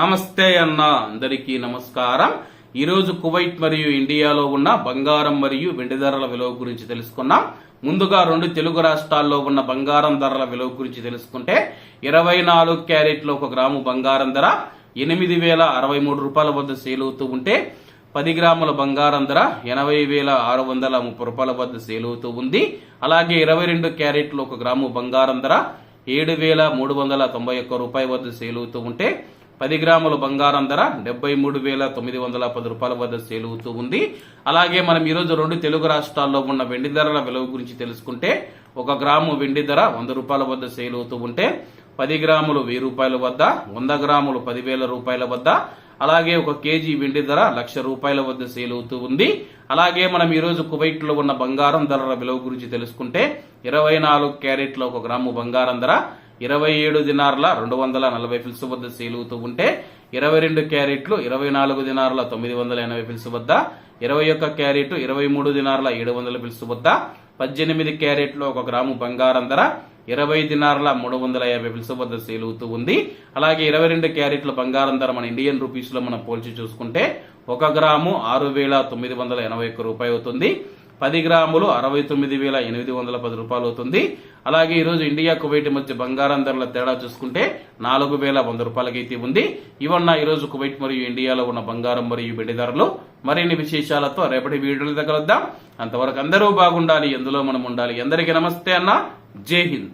నమస్తే అన్న అందరికీ నమస్కారం. ఈరోజు కువైట్ మరియు ఇండియాలో ఉన్న బంగారం మరియు వెండి ధరల విలువ గురించి తెలుసుకున్నాం. ముందుగా రెండు తెలుగు రాష్ట్రాల్లో ఉన్న బంగారం ధరల విలువ గురించి తెలుసుకుంటే ఇరవై నాలుగు క్యారెట్లు ఒక గ్రాము బంగారం ధర ఎనిమిది వేల అరవై మూడు రూపాయల వద్ద సేల్ అవుతూ ఉంటే పది గ్రాముల బంగారం ధర ఎనభై వేల ఆరు వందల ముప్పై రూపాయల వద్ద సేల్ అవుతూ ఉంది. అలాగే ఇరవై రెండు క్యారెట్లు ఒక గ్రాము బంగారం ధర ఏడు వేల మూడు వందల తొంభై ఒక్క రూపాయల వద్ద సేల్ అవుతూ ఉంటే పది గ్రాముల బంగారం ధర డెబ్బై మూడు వేల తొమ్మిది వందల పది రూపాయల వద్ద సేల్ అవుతూ ఉంది. అలాగే మనం ఈరోజు రెండు తెలుగు రాష్ట్రాల్లో ఉన్న వెండి ధరల విలువ గురించి తెలుసుకుంటే ఒక గ్రాము వెండి ధర వంద రూపాయల వద్ద సేల్ అవుతూ ఉంటే పది గ్రాములు వెయ్యి రూపాయల వద్ద వంద గ్రాములు పదివేల రూపాయల వద్ద అలాగే ఒక కేజీ వెండి ధర లక్ష రూపాయల వద్ద సేల్ అవుతూ ఉంది. అలాగే మనం ఈరోజు కువైట్లో ఉన్న బంగారం ధరల విలువ గురించి తెలుసుకుంటే ఇరవై నాలుగు క్యారెట్ల ఒక గ్రాము బంగారం ధర ఇరవై ఏడు దినార్ల రెండు వందల నలభై ఫిల్స్ వద్ద సేల్ ఉంటే ఇరవై రెండు క్యారెట్లు ఇరవై నాలుగు దినార్ల తొమ్మిది వందల ఎనభై ఫిల్స్ వద్ద ఇరవై ఒక్క క్యారెట్ ఇరవై మూడు దినార్ల ఏడు వందల ఫిల్స్ వద్ద పద్దెనిమిది క్యారెట్లు ఒక గ్రాము బంగారం ధర ఇరవై దినార్ల మూడు వందల యాభై ఫిల్స్ వద్ద సేల్ అవుతూ ఉంది. అలాగే ఇరవై రెండు క్యారెట్ల బంగారం ధర మన ఇండియన్ రూపీస్లో మనం పోల్చి చూసుకుంటే ఒక గ్రాము ఆరు వేల తొమ్మిది వందల ఎనభై ఒక్క రూపాయి అవుతుంది. పది గ్రాములు అరవై తొమ్మిది వేల ఎనిమిది వందల పది రూపాయలు అవుతుంది. అలాగే ఈరోజు ఇండియా కువైట్ మధ్య బంగారం ధరల తేడా చూసుకుంటే నాలుగు వేల వంద రూపాయలకైతే ఉంది. ఇవన్న ఈరోజు కువైట్ మరియు ఇండియాలో ఉన్న బంగారం మరియు వెండి ధరలు. మరిన్ని విశేషాలతో రేపటి వీడియోలు దగ్గర అంతవరకు అందరూ బాగుండాలి. ఎందులో మనం ఉండాలి? అందరికీ నమస్తే అన్న. జై హింద్.